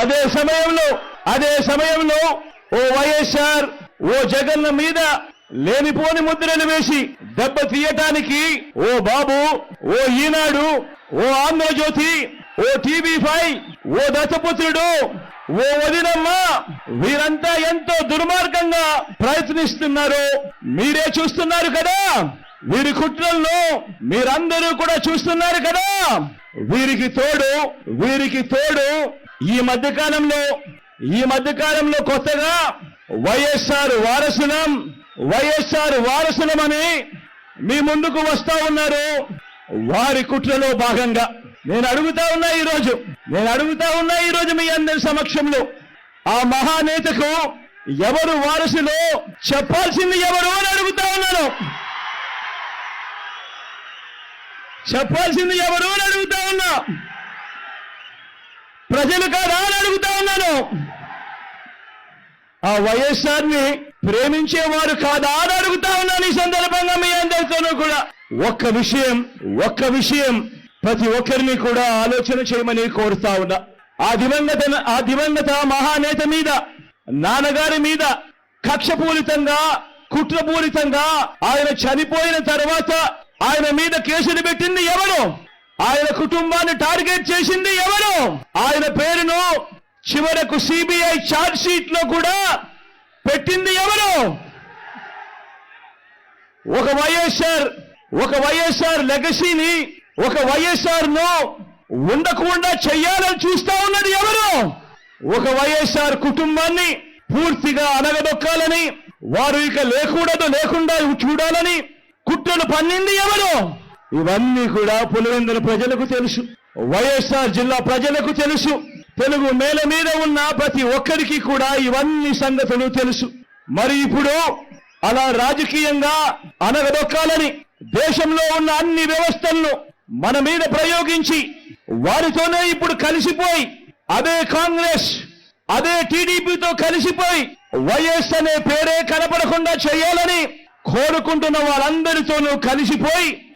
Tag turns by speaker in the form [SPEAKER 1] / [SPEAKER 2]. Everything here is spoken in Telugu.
[SPEAKER 1] అదే సమయంలో అదే సమయంలో ఓ వైఎస్ఆర్ ఓ జగన్ మీద లేనిపోని ముద్రలు వేసి దెబ్బ తీయటానికి ఓ బాబు ఓ ఈనాడు ఓ ఆంధ్రజ్యోతి ఓ టీవీ ఫైవ్ ఓ దత్తపుత్రుడు ఓ వదినమ్మ వీరంతా ఎంతో దుర్మార్గంగా ప్రయత్నిస్తున్నారు. మీరే చూస్తున్నారు కదా? వీరి కుట్రల్లో మీరందరూ కూడా చూస్తున్నారు కదా? వీరికి తోడు వీరికి తోడు ఈ మధ్య కాలంలో ఈ మధ్య కాలంలో కొత్తగా వైఎస్ఆర్ వారసులం వైఎస్ఆర్ వారసులమని మీ ముందుకు వస్తా ఉన్నారు. వారి కుట్రలో భాగంగా నేను అడుగుతా ఉన్నా ఈ రోజు నేను అడుగుతా ఉన్నా ఈ రోజు మీ అందరి సమక్షంలో ఆ మహానేతకు ఎవరు వారసులో చెప్పాల్సింది ఎవరు అని అడుగుతా ఉన్నాను. చెప్పాల్సింది ఎవరు అని అడుగుతా ఉన్నా. ప్రజలు కాదా అని అడుగుతా ఉన్నాను. ఆ వైఎస్ఆర్ని ప్రేమించేవారు కాదా అని అడుగుతా ఉన్నాను ఈ సందర్భంగా మీ అందరితోనూ కూడా. ఒక్క విషయం ఒక్క విషయం ప్రతి ఒక్కరిని కూడా ఆలోచన చేయమని కోరుతా ఉన్నా. ఆ దివంగత ఆ దివంగత మహానేత మీద నాన్నగారి మీద కక్షపూరితంగా కుట్రపూరితంగా ఆయన చనిపోయిన తర్వాత ఆయన మీద కేసులు పెట్టింది ఎవరు? ఆయన కుటుంబాన్ని టార్గెట్ చేసింది ఎవరు? ఆయన పేరును చివరకు సిబిఐ ఛార్జ్ షీట్లో కూడా పెట్టింది ఎవరు? ఒక వైఎస్ఆర్ ఒక వైఎస్ఆర్ లెగసీని ఒక వైఎస్ఆర్ను ఉండకుండా చెయ్యాలని చూస్తా ఉన్నది ఎవరు? ఒక వైఎస్ఆర్ కుటుంబాన్ని పూర్తిగా అనగదొక్కాలని వారు ఇక లేకూడదు లేకుండా చూడాలని కుట్రలు పన్నింది ఎవరు? ఇవన్నీ కూడా పులివెందుల ప్రజలకు తెలుసు. వైఎస్ఆర్ జిల్లా ప్రజలకు తెలుసు. తెలుగు నేల మీద ఉన్న ప్రతి ఒక్కరికి కూడా ఇవన్నీ సంగతులు తెలుసు. మరి ఇప్పుడు అలా రాజకీయంగా అనగదొక్కాలని దేశంలో ఉన్న అన్ని వ్యవస్థలను మన మీద ప్రయోగించి వారితోనే ఇప్పుడు కలిసిపోయి అదే కాంగ్రెస్ అదే టీడీపీతో కలిసిపోయి వైఎస్ అనే పేరే కనపడకుండా చేయాలని కోరుకుంటున్న వారందరితోనూ కలిసిపోయి